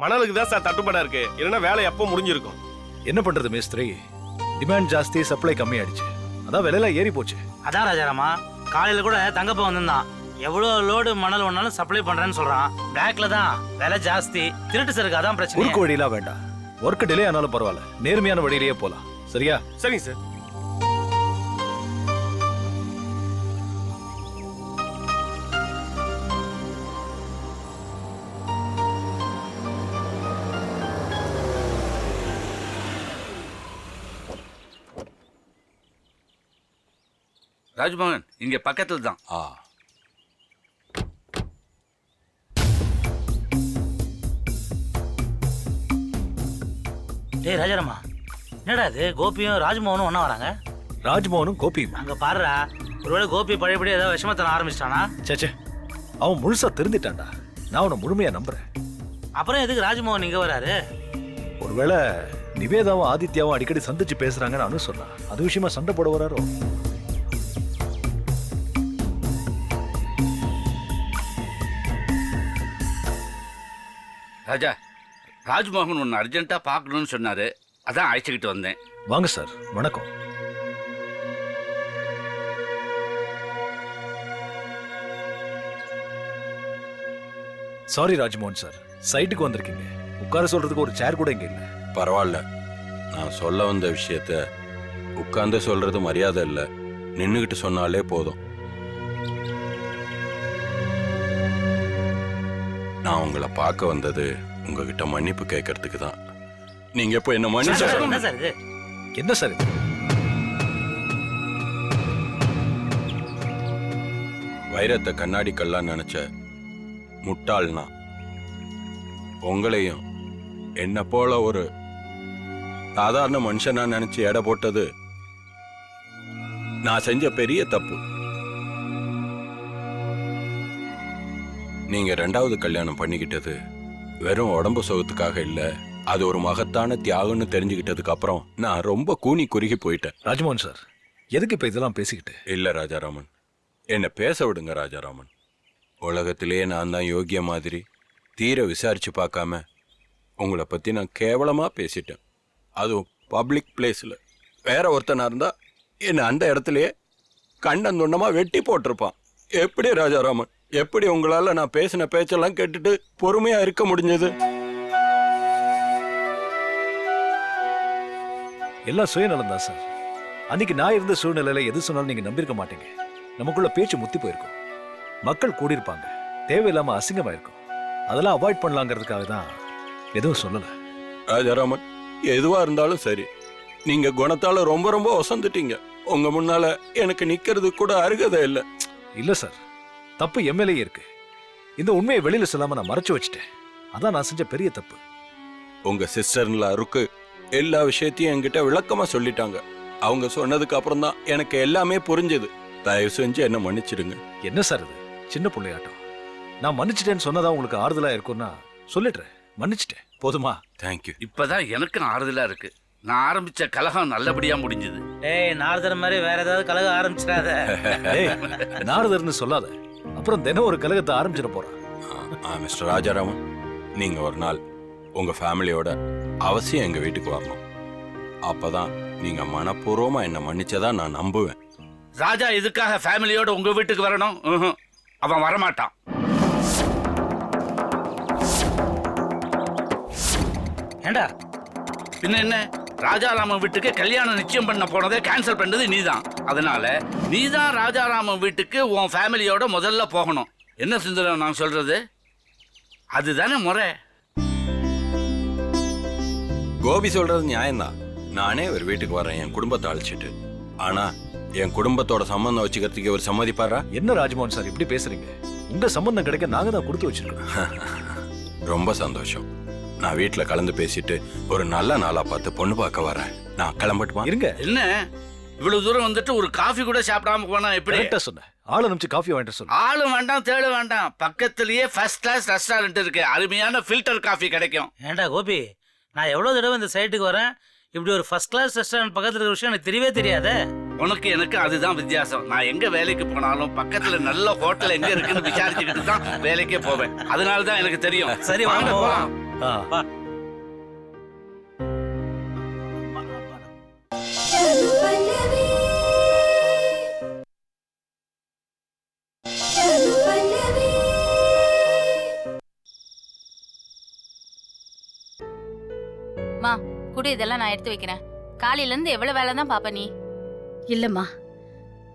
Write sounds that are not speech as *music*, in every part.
மணலுக்கு தான் சார் தட்டுப்பாடா இருக்கு. இல்லைன்னா வேலை எப்போ முடிஞ்சிருக்கும்? என்ன பண்றது மேஸ்திரி? டிமாண்ட் ஜாஸ்தி சப்ளை கம்மி ஆயிடுச்சு அதான் விலையெல்லாம் ஏறி போச்சு. அதான் ராஜாராமா காலையில கூட தங்கப்ப வந்திருந்தான். எவ்வளோ லோடு மணல் ஒன்னாலும் சப்ளை பண்றேன்னு சொல்றான். பேக்ல தான் விலை ஜாஸ்தி. திருட்டு சருக்கு அதான் பிரச்சனை குறுக்கு வழியெல்லாம் வேண்டாம். ஒர்க் டிலே ஆனாலும் பரவாயில்ல. நேர்மையான வழியிலேயே போலாம். சரியா? சரிங்க சார். ராஜ்மோகன் இங்க பக்கத்துல தான். ஆ. டேய் ராஜாராமா என்னடா இது? கோபியும் ராஜ்மோகனும் ஒண்ணா வராங்க? ராஜ்மோகனும் கோபியும்? அங்க பாருடா. ஒருவேளை கோபி பழையபடி ஏதாவது விஷமத்தன ஆரம்பிச்சிட்டானா? சேச்சே அவன் முழுசா திருந்திட்டான்டா நான் அவனை முழுமையா நம்புறேன். அப்புறம் எதுக்கு ராஜ்மோகன் இங்க வராரு? ஒருவேளை நிவேதாவும் ஆதித்யாவும் அடிக்கடி சந்திச்சு பேசுறாங்கன்னு அனு சொன்னான் அது விஷயமா சண்டை போட வராரோ? ராஜா ராஜ்மோகன் ஒன்று அர்ஜென்ட்டா பார்க்கணும்னு சொன்னாரு. அதான் அழைச்சிக்கிட்டு வந்தேன். வாங்க சார் வணக்கம். சாரி ராஜ்மோகன் சார் சைட்டுக்கு வந்திருக்கீங்க. உட்கார சொல்றதுக்கு ஒரு சேர் கூட இங்க இல்ல. பரவாயில்ல. நான் சொல்ல வந்த விஷயத்த உட்கார்ந்து சொல்றது மரியாதை இல்லை. நின்றுக்கிட்டு சொன்னாலே போதும். நான் உங்களை பார்க்க வந்தது உங்ககிட்ட மன்னிப்பு கேட்கறதுக்கு தான். நீங்க இப்போ என்ன மன்னிச்சு என்ன சார் இது? என்ன சார் இது? வைரத்தை கண்ணாடி கல்லா நினைச்ச முட்டாள்னா உங்களையும் என்ன போல ஒரு சாதாரண மனுஷனா நினைச்சு எடை போட்டது நான் செஞ்ச பெரிய தப்பு. நீங்க ரெண்டாவது கல்யாணம் பண்ணிக்கிட்டது வெறும் உடம்பு சுகத்துக்காக இல்ல அது ஒரு மகத்தான தியாகம்னு தெரிஞ்சுக்கிட்டதுக்கு அப்புறம் நான் ரொம்ப கூனி குறுகி போயிட்டேன். ராஜ்மோகன் சார் எதுக்கு இப்ப இதெல்லாம் பேசிக்கிட்டு? இல்ல ராஜாராமன். என்னை பேச விடுங்க ராஜாராமன். உலகத்திலேயே நான் தான் யோகிய மாதிரி. தீர விசாரிச்சு பார்க்காம உங்களை பத்தி நான் கேவலமா பேசிட்டேன். அதுவும் பப்ளிக் பிளேஸ்ல வேற ஒருத்தனா இருந்தா என்னை அந்த இடத்துலயே கண்டன் துண்டமா வெட்டி போட்டிருப்பான். எப்படி ராஜாராமன்? எப்படி உங்களால நான் பேசின பேச்செல்லாம் கேட்டுட்டு பொறுமையா இருக்க முடிஞ்சது? எல்லாம் சுயநலம் தான் சார். அன்னைக்கு நான் இருந்த சூழ்நிலையில எது சொன்னாலும் நீங்க நம்பியிருக்க மாட்டீங்க. நமக்குள்ள பேச்சு முத்தி போயிருக்கும். மக்கள் கூடியிருப்பாங்க. தேவையில்லாம அசிங்கமா இருக்கும் அதெல்லாம் அவாய்ட் பண்ணலாங்கிறதுக்காக தான் எதுவும் சொல்லல. ராஜாராமன் எதுவா இருந்தாலும் சரி. நீங்க குணத்தால ரொம்ப ரொம்ப ஒசந்துட்டீங்க. உங்க முன்னால எனக்கு நிக்கிறது கூட அருகதை இல்லை. இல்ல சார். தப்பு எம்எல்ஏ இருக்கு. இந்த உண்மையை வெளியில சொல்லாம நான் மறைச்சு வச்சுட்டேன். அதான் நான் செஞ்ச பெரிய தப்பு. உங்க சிஸ்டர்ல அருக்கு எல்லா விஷயத்தையும் என்கிட்ட விளக்கமா சொல்லிட்டாங்க. அவங்க சொன்னதுக்கு அப்புறம் தான் எனக்கு எல்லாமே புரிஞ்சது. தயவு செஞ்சு என்ன மன்னிச்சிடுங்க. என்ன சார் இது? சின்ன பிள்ளையாட்டம். நான் மன்னிச்சிட்டேன்னு சொன்னதா உங்களுக்கு ஆறுதலா இருக்கும்னா சொல்லிடுறேன். மன்னிச்சிட்டேன். போதுமா? தேங்க்யூ இப்பதான் எனக்கு ஆறுதலா இருக்கு. நான் ஆரம்பிச்ச கலகம் நல்லபடியா முடிஞ்சது. டேய் நாரதர் மாதிரி வேற ஏதாவது கலக ஆரம்பிச்சிடாத. *laughs* ஏய், நாரதர்னு சொல்லாத. அப்புறம் தினம் ஒரு கலகத்தை ஆரம்பிச்சிட போறான் மிஸ்டர் ராஜாராமன் நீங்க ஒரு நாள் உங்க ஃபேமிலியோட அவசியம் எங்க வீட்டுக்கு வரணும். அப்பதான் நீங்க மனப்பூர்வமா என்ன மன்னிச்சதா நான் நம்புவேன். ராஜா இதுக்காக ஃபேமிலியோட உங்க வீட்டுக்கு வரணும்? ம்ஹும். அவன் வரமாட்டான். ஏண்டா? பின்ன என்ன? ராஜாராமன் வீட்டுக்கு கல்யாணம் நிச்சயம் பண்ண போனதை கேன்சல் பண்ணது நீதான். அதனால நீதான் ராஜாராமன் வீட்டுக்கு உன் ஃபேமிலியோட முதல்ல போகணும். என்ன சுந்தரம் நான் சொல்றது? அதுதானே முறை. கோபி சொல்றது நியாயம்தான். நானே ஒரு வீட்டுக்கு வரேன் என் குடும்பத்தை அழைச்சிட்டு. ஆனா என் குடும்பத்தோட சம்பந்தம் வச்சுக்கிறதுக்கு இவர் சம்மதிப்பாரா? என்ன ராஜ்மோகன் சார் இப்படி பேசுறீங்க? உங்க சம்பந்தம் கிடைக்க நாங்க தான் கொடுத்து வச்சிருக்கோம். *laughs* ரொம்ப சந்தோஷம். நான் வீட்டில் கலந்து பேசிட்டு ஒரு நல்ல நாளா பார்த்து பொண்ணு பார்க்க வரேன். நான் கிளம்பட்டுமா? இருங்க. என்ன? இவ்வளவு தூரம் வந்துட்டு ஒரு காஃபி கூட சாப்பிடாம போனா எப்படி? கரெக்டா சொன்னேன் ஆளை நிமிச்சு காஃபி வாங்கிட்டு சொல்லு. ஆளும் வேண்டாம் தேடு வேண்டாம். பக்கத்திலேயே ஃபர்ஸ்ட் கிளாஸ் ரெஸ்டாரண்ட் இருக்கு. அருமையான ஃபில்டர் காஃபி கிடைக்கும். ஏண்டா கோபி? நான் எவ்வளோ தடவை இந்த சைட்டுக்கு வரேன்? இப்படி ஒரு ஃபர்ஸ்ட் கிளாஸ் ரெஸ்டாரண்ட் பக்கத்துல இருக்கிற விஷயம் எனக்கு தெரியவே தெரியாதே. உனக்கு எனக்கு அதுதான் வித்தியாசம். நான் எங்க வேலைக்கு போனாலும் பக்கத்துல நல்ல ஹோட்டல் எங்க இருக்குன்னு விசாரிச்சுக்கிட்டு தான் வேலைக்கே போவேன். அதனால தான் எனக்கு தெரியும். சரி, வாங்க போலாம் மா குடு இதெல்லாம் நான் எடுத்து வைக்கிறேன். காலையில இருந்து எவ்வளவு வேலை தான் பாப்ப நீ? இல்லம்மா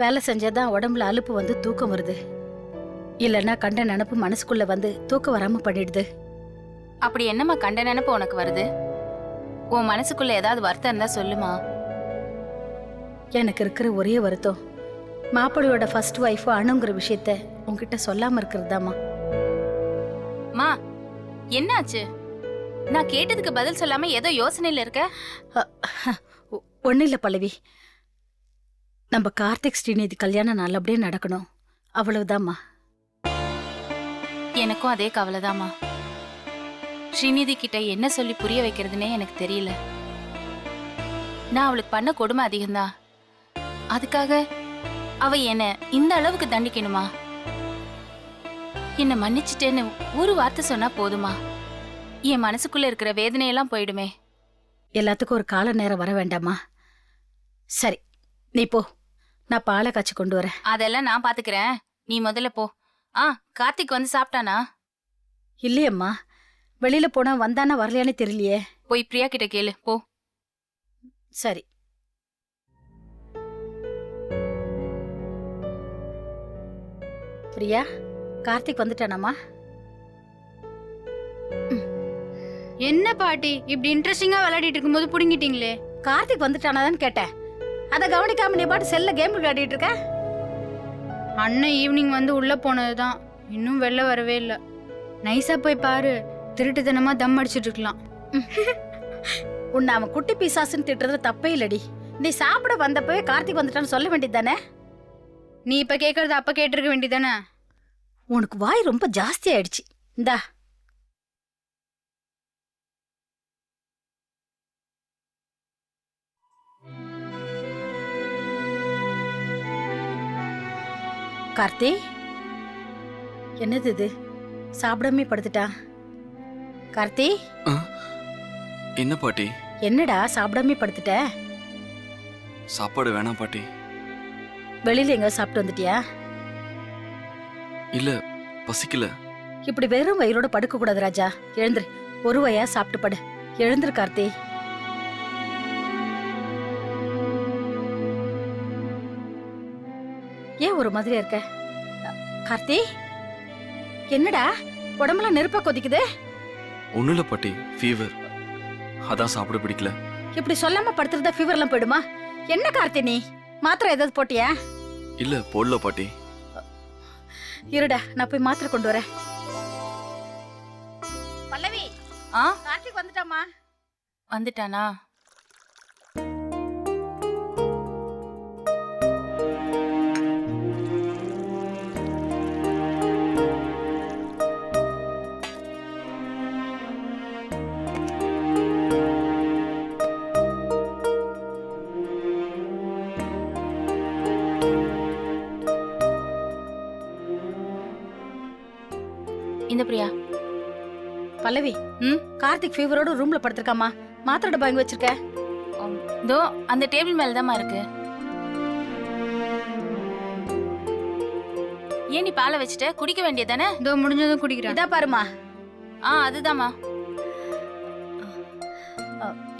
வேலை செஞ்சாதான் உடம்புல அலுப்பு வந்து தூக்கம் வருது. இல்லைன்னா கண்ட நினப்பு மனசுக்குள்ள வந்து தூக்கம் வராம பண்ணிடுது. அப்படி என்னம்மா கண்ட நினைப்பு உனக்கு வருது? உன் மனசுக்குள்ள ஏதாவது வருத்தம் இருந்தா சொல்லுமா? எனக்கு இருக்கிற ஒரே வருத்தம் மாப்பிள்ளையோட ஃபர்ஸ்ட் ஒய்ஃப் அணுங்கிற விஷயத்த உன்கிட்ட சொல்லாம இருக்கிறதாம்மா மா என்னாச்சு? நான் கேட்டதுக்கு பதில் சொல்லாம ஏதோ யோசனையில இருக்க? ஒன்றும் இல்லை பல்லவி. நம்ம கார்த்திக் ஸ்ரீநிதி கல்யாணம் நல்லபடியா நடக்கணும். அவ்வளவுதாம்மா. எனக்கும் அதே கவலைதாம்மா. ஸ்ரீநிதி கிட்ட என்ன சொல்லி புரிய வைக்கிறதுனே எனக்கு தெரியல. நான் அவளுக்கு பண்ண கொடுமை அதிகம்தான். அதுக்காக அவ என்ன இந்த அளவுக்கு தண்டிக்கணுமா? என்ன மன்னிச்சிட்டேன்னு ஒரு வார்த்தை சொன்னா போதுமா? என் மனசுக்குள்ள இருக்கிற வேதனையெல்லாம் போயிடுமே. எல்லாத்துக்கும் ஒரு கால நேரம் வர வேண்டாமா? சரி நீ போ. நான் பாலை காய்ச்சி கொண்டு வரேன். அதெல்லாம் நான் பாத்துக்கிறேன். நீ முதல்ல போ. ஆ கார்த்திக் வந்து சாப்பிட்டானா? இல்லையம்மா. வெளியில போனா வந்தானா வரலையானே தெரியலையே. போய் பிரியா கிட்ட கேளு போ. சரி. பிரியா கார்த்திக் வந்துட்டானாமா? என்ன பாட்டி இப்படி இன்ட்ரெஸ்டிங்கா விளையாடிட்டு இருக்கும்போது புடுங்கிட்டீங்களே? கார்த்திக் வந்துட்டானாதான் கேட்டேன். அதை கவனிக்காம நீ பாட்டு செல்ல கேம் விளையாடிட்டு இருக்க? அண்ணன் ஈவினிங் வந்து உள்ள போனதுதான். இன்னும் வெளில வரவே இல்லை. நைஸா போய் பாரு. திருட்டுத்தனமா தம் அடிச்சிட்டு இருக்கலாம். *laughs* உன்னை அவன் குட்டி பிசாசுன்னு திட்டுறதுல தப்பே இல்லடி. நீ சாப்பிட வந்தப்பவே கார்த்திக் வந்துட்டான்னு சொல்ல வேண்டியது தானே நீ இப்ப கேக்குறது அப்ப கேட்டிருக்க வேண்டியதானே உனக்கு வாய் ரொம்ப ஜாஸ்தி ஆயிடுச்சு. இந்தா. கார்த்தி? என்னது இது? சாப்பிடாம படுத்துட்டான் கார்த்தி? என்ன பாட்டி? என்னடா சாப்பிடாம படுத்துட்ட? சாப்பாடு வேணாம் பாட்டி. வெளியில எங்க சாப்பிட்டு வந்துட்டியா? இல்ல பசிக்கல. இப்படி வெறும் வயிறோட படுக்க கூடாது ராஜா. எழுந்துரு. ஒரு வயா சாப்பிட்டு படு. எழுந்துரு கார்த்தி. ஏன் ஒரு மாதிரியா இருக்க? கார்த்தி? என்னடா? உடம்புலாம் நெருப்பா கொதிக்குது? ஒண்ணும் இல்ல பாட்டி ஃபீவர் அதான் சாப்பிட பிடிக்கல. இப்படி சொல்லாம படுத்துறதா ஃபீவர்லாம் போயிடுமா? என்ன கார்த்தி நீ மாத்திரை ஏதாவது போட்டியா? இல்ல போடல பாட்டி. இருடா நான் போய் மாத்திரை கொண்டு வரேன். பல்லவி ஆ? கார்த்திக் வந்துட்டாமா வந்துட்டானா? பல்லவி ம்? கார்த்திக் ஃபீவரோட ரூம்ல படுத்திருக்காமா மாத்திரை டப்பா வாங்கி வச்சிருக்க இதோ அந்த டேபிள் மேல இருக்கு. ஏன் நீ பாலை வச்சுட்ட? குடிக்க வேண்டியதானே இதோ முடிஞ்சதும் குடிக்கிறேன். இதா பாருமா ஆ அதுதாம்மா.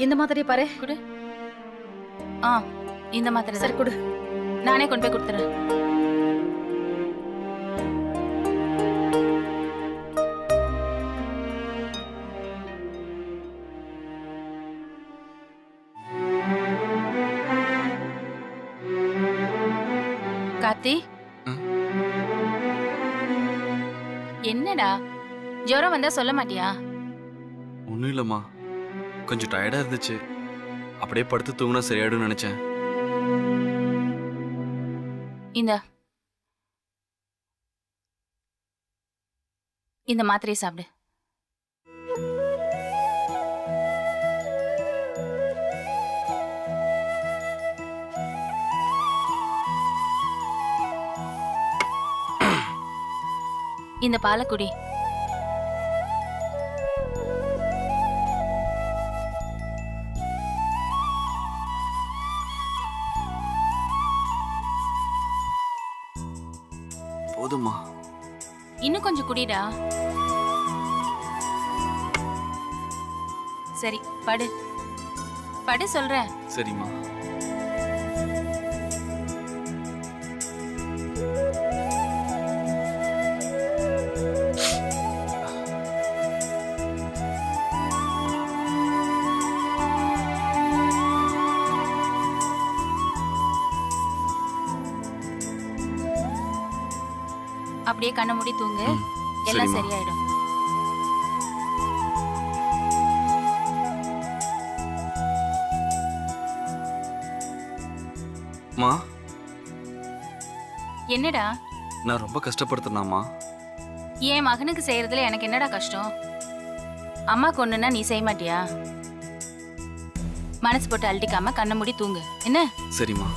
இந்த மாதிரி பாரு? ஆ இந்த மாத்திரை சரி தான் கொடு. நானே கொண்டு போய் கொடுத்துறேன். கார்த்தி? என்னடா? ஜுரம் வந்தா சொல்ல மாட்டியா? ஒண்ணும் இல்லம்மா. கொஞ்சம் டயர்டா இருந்துச்சு. அப்படியே படுத்து தூங்கினா சரியாயிடும்னு நினைச்சேன். இந்த. இந்த மாத்திரையை சாப்பிடு. இந்த பாலக்குடி போதுமா இன்னும் கொஞ்சம் குடிடா. சரி படு. படு சொல்றேன். சரிம்மா. அப்படியே கண்ணை மூடி தூங்கு எல்லாம். சரியாயிடும். மா. என்னடா? நான் ரொம்ப கஷ்டப்படுத்தினாமா என் மகனுக்கு செய்யறதுல எனக்கு என்னடா கஷ்டம்? அம்மா கொண்டுனா நீ செய்ய மாட்டியா? மனசு போட்டு அழட்டிக்காம கண்ணை மூடி தூங்கு. என்ன? சரிம்மா.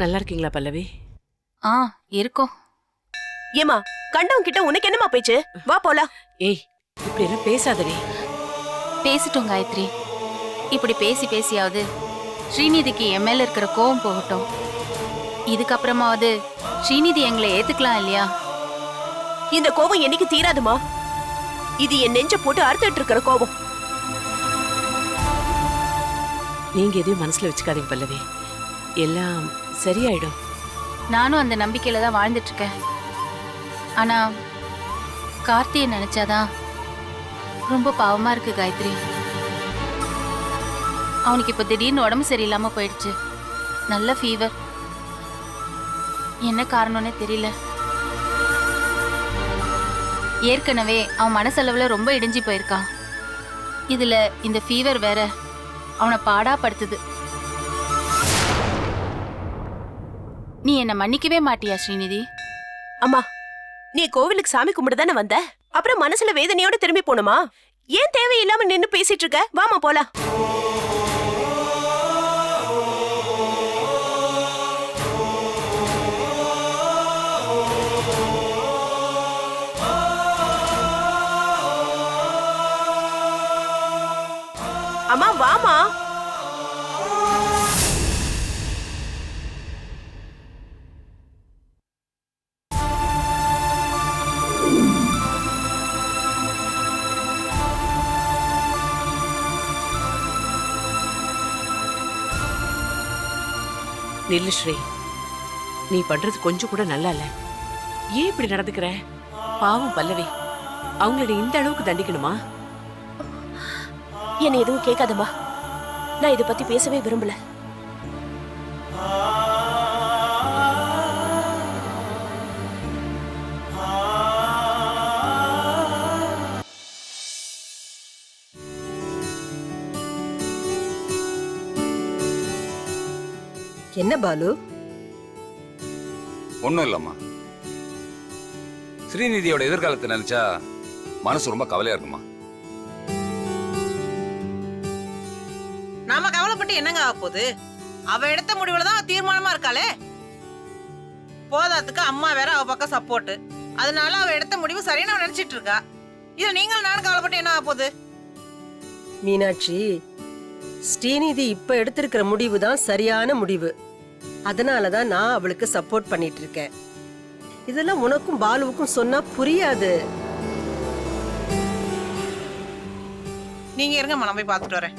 நல்லா இருக்கீங்களா பல்லவி ஆ இருக்கோம் ஏமா கண்டவன் கிட்ட உனக்கு என்னமா பேச்சு? வா போலாம். ஏய் இப்படி எல்லாம் பேசாதடி. பேசிட்டோம் காயத்ரி. இப்படி பேசி பேசியாவது ஸ்ரீநிதிக்கு என் மேல இருக்கிற கோவம் போகட்டும். இதுக்கப்புறமாவது ஸ்ரீநிதி எங்களை ஏத்துக்கலாம் இல்லையா? இந்த கோபம் என்னைக்கு தீராதுமா? இது என் நெஞ்ச போட்டு அறுத்துட்டு இருக்கிற கோபம். நீங்க எதையும் மனசுல வச்சுக்காதீங்க பல்லவி. எல்லாம் சரியாயிடும். நானும் அந்த நம்பிக்கையில தான் வாழ்ந்துட்டு இருக்கேன். ஆனா கார்த்தியை நினைச்சாதான் ரொம்ப பாவமா இருக்கு காயத்ரி. அவனுக்கு இப்ப திடீர்னு உடம்பு சரியில்லாம போயிடுச்சு. நல்ல ஃபீவர் என்ன காரணம்னே தெரியல. ஏற்கனவே அவன் மனசளவுல ரொம்ப இடிஞ்சு போயிருக்கான். இதுல இந்த ஃபீவர் வேற அவனை பாடா படுத்துது. நீ என்ன மன்னிக்கவே மாட்டியா ஸ்ரீநிதி? அம்மா நீ கோவிலுக்கு சாமி கும்பிட தானே வந்த? அப்புறம் மனசுல வேதனையோட திரும்பி போணுமா? ஏன் தேவையில்லாம நின்னு பேசிட்டு இருக்க? வாமா போலாம். அம்மா வாமா. நில்லு ஸ்ரீ. நீ பண்றது கொஞ்சம் கூட நல்லா இல்ல ஏன் இப்படி நடந்துக்கிற? பாவம் பல்லவி. அவங்கள இந்த அளவுக்கு தண்டிக்கணுமா? என்ன எதுவும் கேட்காதம்மா. நான் இதை பத்தி பேசவே விரும்பல. என்ன பாலு? ஒன்றும் இல்லைம்மா. ஸ்ரீநிதியோட எதிர்காலத்தை நினைச்சா மனசு ரொம்ப கவலையா இருக்குமா நாம கவலைப்பட்டு என்னங்க ஆக போகுது? அவ எடுத்த முடிவுல தான் தீர்மானமா இருக்காளே. போதாத்துக்கு அம்மா வேற அவ பக்கம் சப்போர்ட் அதனால அவ எடுத்த முடிவு சரின்னு அவ நினைச்சிட்டு இருக்கா. இதுல நீங்களும் நானும் கவலைப்பட்டு என்ன ஆக போகுது? மீனாட்சி ஸ்ரீநிதி இப்ப எடுத்திருக்கிற முடிவு தான் சரியான முடிவு. அதனால தான் நான் அவளுக்கு சப்போர்ட் பண்ணிட்டு இருக்கேன் இதெல்லாம் உனக்கும் பாலுவுக்கும் சொன்னா புரியாது. நீங்க இருங்கம்மா நான் போய் பார்த்துட்டு வரேன்.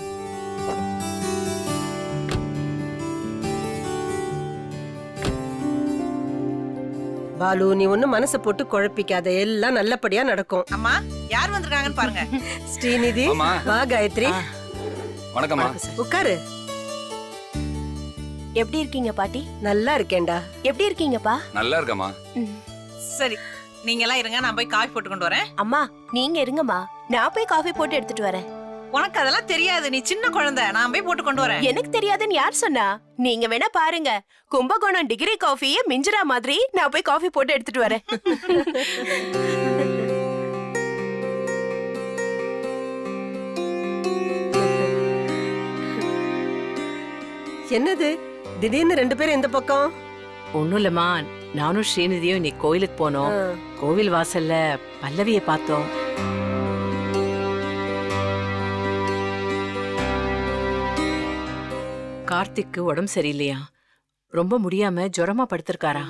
பாலு நீ ஒன்னும் மனசை போட்டு குழப்பிக்காத. எல்லாம் நல்லபடியா நடக்கும். அம்மா யார் வந்திருக்காங்கன்னு பாருங்க. ஸ்ரீநிதி. வா காயத்ரி. வணக்கம்மா. உட்காரு. எப்படி இருக்கீங்க பாட்டி? நல்லா இருக்கேன்டா. எப்படி இருக்கீங்கப்பா? நல்லா இருக்கம்மா. சரி நீங்க எல்லாம் இருங்க நான் போய் காஃபி போட்டு கொண்டு வரேன். அம்மா நீங்க இருங்கம்மா. நான் போய் காஃபி போட்டு எடுத்துட்டு வரேன். உனக்கு அதெல்லாம் தெரியாது நீ சின்ன குழந்தை நான் போய் போட்டு கொண்டு வரேன். எனக்கு தெரியாதுன்னு யார் சொன்னா? நீங்க வேணா பாருங்க. கும்பகோணம் டிகிரி காஃபியே மிஞ்சுறா மாதிரி நான் போய் காஃபி போட்டு எடுத்துட்டு வரேன். என்னது? திடீர்னு ரெண்டு பேரும் எந்த பக்கம்? ஒண்ணும் இல்லம்மா நானும் ஸ்ரீநிதியும் இன்னைக்கு கோயிலுக்கு போனோம். கோவில் வாசல்ல பல்லவிய பார்த்தோம். கார்த்திக்கு உடம்பு சரியில்லையா? ரொம்ப முடியாம ஜுரமா படுத்திருக்காரா?